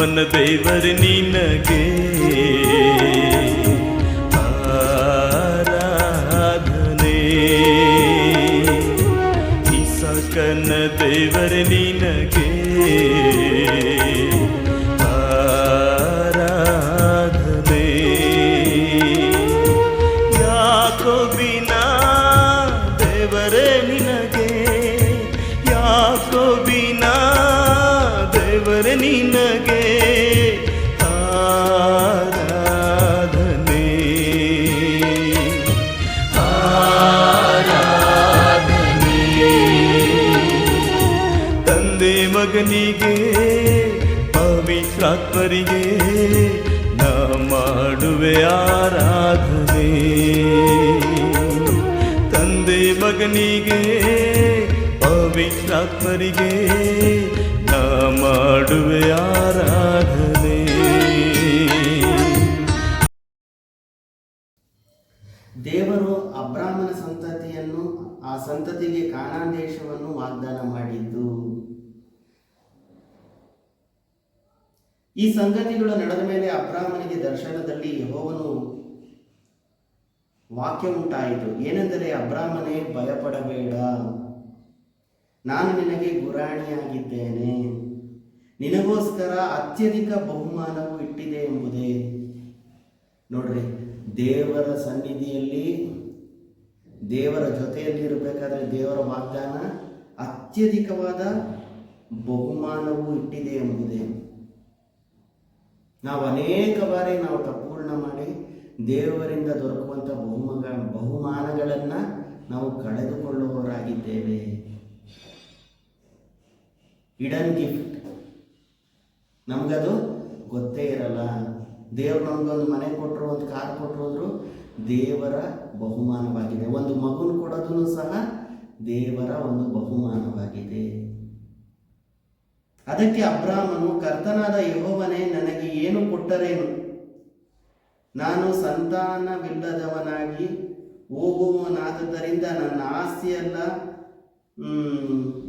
ಅಬ್ರಹಮನ ದೇವರ ನಿನಗೆ ಆರಾಧನೆ ಇಸಕನ ದೇವರ ನಿನಗೆ ಆರಾಧನೆ ಯಾಕೋಬಿನ ದೇವರೇ ಪವಿತ್ರಾತ್ಮರಿಗೆ ನಾ ಮಾಡುವೆ ಆರಾಧನೆ. ತಂದೆ ಮಗನಿಗೆ, ಪವಿತ್ರಾತ್ಮರಿಗೆ ನ ಮಾಡುವೆ ಆರಾಧನೆ. ದೇವರು ಅಬ್ರಾಹ್ಮನ ಸಂತತಿಯನ್ನು, ಆ ಸಂತತಿಗೆ ಕಾನಾನ್ ದೇಶವನ್ನು ವಾಗ್ದಾನ ಮಾಡಿದ್ದು. ಈ ಸಂಗತಿಗಳು ನಡೆದ ಮೇಲೆ ಅಬ್ರಾಹ್ಮನಿಗೆ ದರ್ಶನದಲ್ಲಿ ಯಹೋವನು ವಾಕ್ಯ ಉಂಟಾಯಿತು. ಏನೆಂದರೆ, ಅಬ್ರಾಹ್ಮನೇ, ಭಯಪಡಬೇಡ. ನಾನು ನಿನಗೆ ಗುರಾಣಿಯಾಗಿದ್ದೇನೆ. ನಿನಗೋಸ್ಕರ ಅತ್ಯಧಿಕ ಬಹುಮಾನವು ಇಟ್ಟಿದೆ ಎಂಬುದೇ. ನೋಡ್ರಿ, ದೇವರ ಸನ್ನಿಧಿಯಲ್ಲಿ, ದೇವರ ಜೊತೆಯಲ್ಲಿ ಇರಬೇಕಾದ್ರೆ ದೇವರ ವಾಗ್ದಾನ ಅತ್ಯಧಿಕವಾದ ಬಹುಮಾನವು ಇಟ್ಟಿದೆ ಎಂಬುದೇ. ನಾವು ಅನೇಕ ಬಾರಿ ನಾವು ತಪ್ಪುಗಳನ್ನ ಮಾಡಿ ದೇವರಿಂದ ದೊರಕುವಂಥ ಬಹುಮಗ, ಬಹುಮಾನಗಳನ್ನು ನಾವು ಕಳೆದುಕೊಳ್ಳುವವರಾಗಿದ್ದೇವೆ. ಇಡನ್ ಗಿಫ್ಟ್. ನಮಗದು ಗೊತ್ತೇ ಇರಲ್ಲ. ದೇವ್ರು ನಮಗೊಂದು ಮನೆ ಕೊಟ್ಟರು ಒಂದು ಕಾರ್ ಕೊಟ್ಟರು ಅಂದರು ದೇವರ ಬಹುಮಾನವಾಗಿದೆ. ಒಂದು ಮಗುನ ಕೊಡೋದನ್ನು ಸಹ ದೇವರ ಒಂದು ಬಹುಮಾನವಾಗಿದೆ. ಅದಕ್ಕೆ ಅಬ್ರಾಹ್ಮನು ಕರ್ತನಾದ ಯಹೋವನೇ ನನಗೆ ಕೊಟ್ಟರೇನು ನಾನು ಸಂತಾನವಿಲ್ಲದವನಾಗಿ ಹೋಗುವವನಾದದ್ದರಿಂದ ನನ್ನ ಆಸ್ತಿಯೆಲ್ಲ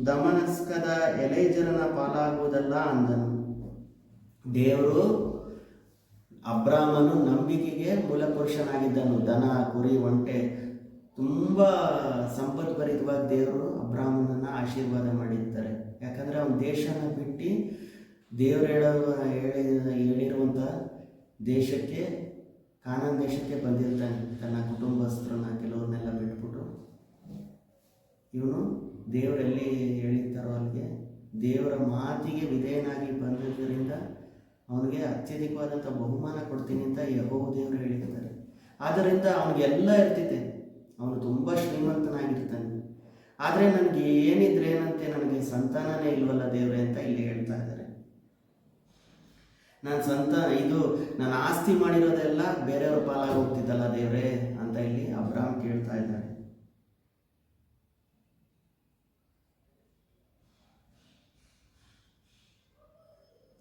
ದಮನಸ್ಕದ ಎಲೆಜರನ ಪಾಲಾಗುವುದಲ್ಲ ಅಂದನು. ದೇವರು ಅಬ್ರಾಹ್ಮನು ನಂಬಿಕೆಗೆ ಮೂಲಪುರುಷನಾಗಿದ್ದನು. ದನ, ಕುರಿ, ಒಂಟೆ, ತುಂಬ ಸಂಪದ್ಭರಿತವಾಗಿ ದೇವರು ಅಬ್ರಾಹ್ಮನನ್ನ ಆಶೀರ್ವಾದ ಮಾಡಿರ್ತಾರೆ. ಯಾಕಂದ್ರೆ ಅವನ ದೇಶನ ಬಿಟ್ಟು ದೇವರು ಹೇಳೋ ಹೇಳಿ ಹೇಳಿರುವಂತಹ ದೇಶಕ್ಕೆ, ಕಾನಾನ್ ದೇಶಕ್ಕೆ ಬಂದಿರ್ತಾನೆ. ತನ್ನ ಕುಟುಂಬಸ್ಥರನ್ನ ಕೆಲವ್ರನ್ನೆಲ್ಲ ಬಿಟ್ಬಿಟ್ಟು. ಇವನು ದೇವರೆಲ್ಲಿ ಹೇಳಿರ್ತಾರೋ ಅಲ್ಲಿಗೆ, ದೇವರ ಮಾತಿಗೆ ವಿಧೇಯನಾಗಿ ಬಂದಿದ್ದರಿಂದ ಅವನಿಗೆ ಅತ್ಯಧಿಕವಾದಂಥ ಬಹುಮಾನ ಕೊಡ್ತೀನಿ ಅಂತ ಯಹೋ ದೇವರು ಹೇಳಿರ್ತಾರೆ. ಆದ್ದರಿಂದ ಅವನಿಗೆಲ್ಲ ಇರ್ತೈತೆ ಅವನು ತುಂಬ ಶ್ರೀಮಂತನಾಗಿರ್ತಾನೆ. ಆದರೆ ನನಗೆ ಏನಿದ್ರೆ ಏನಂತೆ? ನನಗೆ ಸಂತಾನನೇ ಇಲ್ವಲ್ಲ ದೇವರೇ ಅಂತ ಇಲ್ಲಿ ಹೇಳ್ತಾ ಇದ್ದಾರೆ. ನಾನು ಸ್ವಂತ ಇದು ನಾನು ಆಸ್ತಿ ಮಾಡಿರೋದೆಲ್ಲ ಬೇರೆಯವ್ರ ಪಾಲಾಗಿ ಹೋಗ್ತಿದ್ದಲ್ಲ ದೇವ್ರೆ ಅಂತ ಇಲ್ಲಿ ಅಬ್ರಾಮ್ ಕೇಳ್ತಾ ಇದ್ದಾರೆ.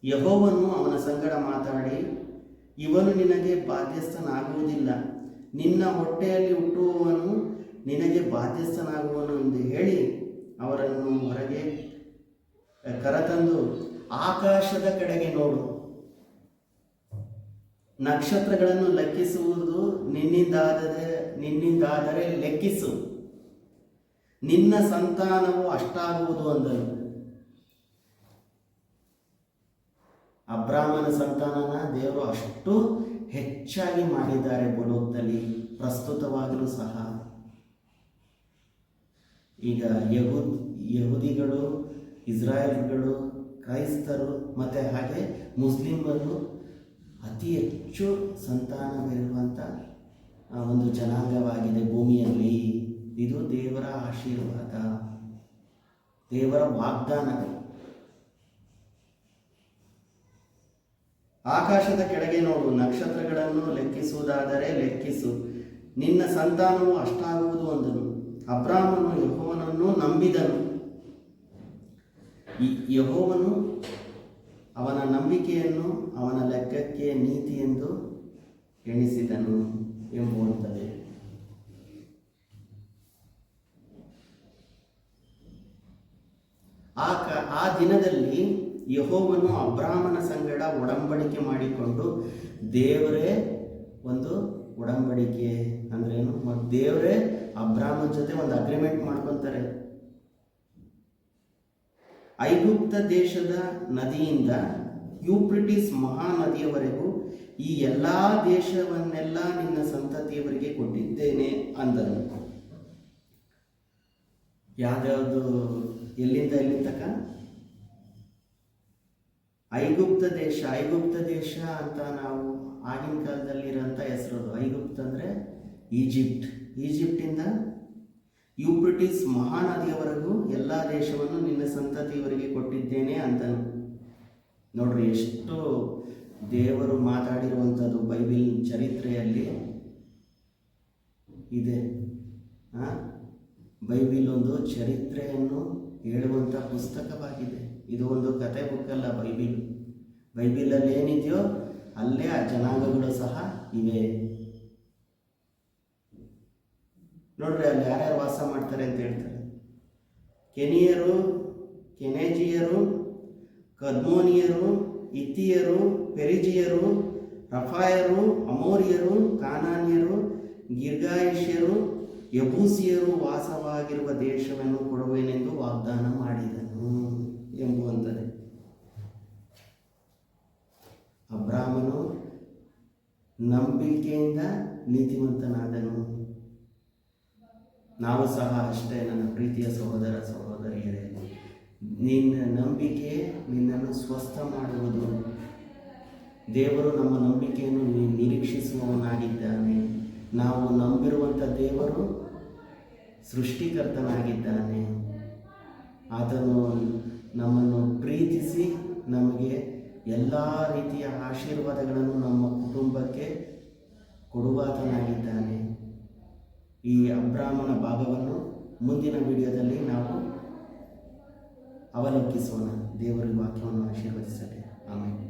ಯಹೋವನ್ನು ಅವನ ಸಂಗಡ ಮಾತಾಡಿ, ಇವನು ನಿನಗೆ ಬಾಧ್ಯಸ್ಥನಾಗುವುದಿಲ್ಲ. ನಿನ್ನ ಹೊಟ್ಟೆಯಲ್ಲಿ ಹುಟ್ಟುವವನು ನಿನಗೆ ಬಾಧ್ಯಸ್ಥನಾಗುವನು ಎಂದು ಹೇಳಿ ಅವರನ್ನು ಹೊರಗೆ ಕರತಂದು ಆಕಾಶದ ಕಡೆಗೆ ನೋಡು. ನಕ್ಷತ್ರಗಳನ್ನು ಲೆಕ್ಕಿಸುವುದು ನಿನ್ನಿಂದಾದರೆ ನಿನ್ನಿಂದಾದರೆ ಲೆಕ್ಕಿಸು. ನಿನ್ನ ಸಂತಾನವು ಅಷ್ಟಾಗುವುದು ಅಂದನು ಅಬ್ರಾಹ್ಮನ ಸಂತಾನನ ದೇವರು ಅಷ್ಟು ಹೆಚ್ಚಾಗಿ ಮಾಡಿದ್ದಾರೆ ಬಡವದಲ್ಲಿ ಪ್ರಸ್ತುತವಾಗಲೂ ಸಹ. ಈಗ ಯಹೂದ್, ಯಹೂದಿಗಳು, ಇಸ್ರಾಯೇಲ್ಗಳು, ಕ್ರೈಸ್ತರು ಮತ್ತು ಹಾಗೆ ಮುಸ್ಲಿಮರು ಅತಿ ಹೆಚ್ಚು ಸಂತಾನವಿರುವಂಥ ಒಂದು ಜನಾಂಗವಾಗಿದೆ ಭೂಮಿಯಲ್ಲಿ. ಇದು ದೇವರ ಆಶೀರ್ವಾದ, ದೇವರ ವಾಗ್ದಾನಗಳು. ಆಕಾಶದ ಕೆಳಗೆ ನೋಡು, ನಕ್ಷತ್ರಗಳನ್ನು ಲೆಕ್ಕಿಸುವುದಾದರೆ ಲೆಕ್ಕಿಸು. ನಿನ್ನ ಸಂತಾನವು ಅಷ್ಟಾಗುವುದು ಅಂದನು. ಅಬ್ರಾಹ್ಮನು ಯಹೋವನನ್ನು ನಂಬಿದನು. ಯಹೋವನು ಅವನ ನಂಬಿಕೆಯನ್ನು, ಅವನ ಲೆಕ್ಕಕ್ಕೆ ನೀತಿ ಎಂದು ಎಣಿಸಿದನು ಎಂಬುವಂಥದ್ದು. ಆ ಕ, ಆ ದಿನದಲ್ಲಿ ಯಹೋವನು ಅಬ್ರಾಹ್ಮನ ಸಂಗಡ ಒಡಂಬಡಿಕೆ ಮಾಡಿಕೊಂಡು ದೇವರೇ ಒಂದು ಒಡಂಬಡಿಕೆ ಅಂದ್ರೇನು ಮತ್ತು ದೇವರೇ ಅಬ್ರಾಹ್ಮನ ಜೊತೆ ಒಂದು ಅಗ್ರಿಮೆಂಟ್ ಮಾಡ್ಕೊತಾರೆ. ಐಗುಪ್ತ ದೇಶದ ನದಿಯಿಂದ ಯೂಪ್ರಿಟಿಸ್ ಮಹಾನದಿಯವರೆಗೂ ಈ ಎಲ್ಲ ದೇಶವನ್ನೆಲ್ಲ ನಿನ್ನ ಸಂತತಿಯವರಿಗೆ ಕೊಟ್ಟಿದ್ದೇನೆ ಅಂದನು ಯಾವ್ದ್ಯಾವುದು ಎಲ್ಲಿಂದ ಎಲ್ಲಿ ತಕ ಐಗುಪ್ತ ದೇಶ ಐಗುಪ್ತ ದೇಶ ಅಂತ ನಾವು ಆಗಿನ ಕಾಲದಲ್ಲಿರೋಂಥ ಹೆಸರು ಐಗುಪ್ತ ಅಂದರೆ ಈಜಿಪ್ಟ್. ಈಜಿಪ್ಟಿಂದ ಯೂಪ್ರಿಟಿಸ್ ಮಹಾನದಿಯವರೆಗೂ ಎಲ್ಲ ದೇಶವನ್ನು ನಿನ್ನ ಸಂತತಿಯವರಿಗೆ ಕೊಟ್ಟಿದ್ದೇನೆ ಅಂತನು. ನೋಡ್ರಿ, ಎಷ್ಟು ದೇವರು ಮಾತಾಡಿರುವಂಥದ್ದು ಬೈಬಿಲ್ ಚರಿತ್ರೆಯಲ್ಲಿ ಇದೆ? ಬೈಬಿಲ್ ಒಂದು ಚರಿತ್ರೆಯನ್ನು ಹೇಳುವಂಥ ಪುಸ್ತಕವಾಗಿದೆ. ಇದು ಒಂದು ಕತೆ ಬುಕ್ಕಲ್ಲ ಬೈಬಿಲ್. ಬೈಬಿಲಲ್ಲಿ ಏನಿದೆಯೋ ಅಲ್ಲೇ ಆ ಜನಾಂಗಗಳು ಸಹ ಇವೆ. ನೋಡ್ರಿ, ಅಲ್ಲಿ ಯಾರ್ಯಾರು ವಾಸ ಮಾಡ್ತಾರೆ ಅಂತ ಹೇಳ್ತಾರೆ. ಕೆನಿಯರು, ಕೆನೆಜಿಯರು, ಕದ್ಮೋನಿಯರು, ಇತ್ತಿಯರು, ಪೆರಿಜಿಯರು, ರಫಾಯರು, ಅಮೋರಿಯರು, ಕಾನಾನ್ಯರು, ಗಿರ್ಗಾಯಿಷ್ಯರು, ಯಬೂಸಿಯರು ವಾಸವಾಗಿರುವ ದೇಶವನ್ನು ಕೊಡುವೆನೆಂದು ವಾಗ್ದಾನ ಮಾಡಿದನು ಎಂಬುವಂಥದ್ದೇ. ಅಬ್ರಾಹ್ಮನು ನಂಬಿಕೆಯಿಂದ ನೀತಿವಂತನಾದನು. ನಾವು ಸಹ ಅಷ್ಟೇ ನನ್ನ ಪ್ರೀತಿಯ ಸಹೋದರ ಸಹೋದರಿಯರೇ. ನಿನ್ನ ನಂಬಿಕೆ ನಿನ್ನನ್ನು ಸ್ವಸ್ಥ ಮಾಡುವುದು. ದೇವರು ನಮ್ಮ ನಂಬಿಕೆಯನ್ನು ನಿರೀಕ್ಷಿಸುವವನಾಗಿದ್ದಾನೆ. ನಾವು ನಂಬಿರುವಂಥ ದೇವರು ಸೃಷ್ಟಿಕರ್ತನಾಗಿದ್ದಾನೆ. ಆತನು ನಮ್ಮನ್ನು ಪ್ರೀತಿಸಿ ನಮಗೆ ಎಲ್ಲ ರೀತಿಯ ಆಶೀರ್ವಾದಗಳನ್ನು ನಮ್ಮ ಕುಟುಂಬಕ್ಕೆ ಕೊಡುವಾತನಾಗಿದ್ದಾನೆ. ಈ ಅಬ್ರಾಹ್ಮಣ ಭಾಗವನ್ನು ಮುಂದಿನ ವಿಡಿಯೋದಲ್ಲಿ ನಾವು ಅವಲೋಕಿಸೋಣ. ದೇವರ ವಾಕ್ಯವನ್ನು ಆಶೀರ್ವದಿಸಲಿ. ಆಮೇಲೆ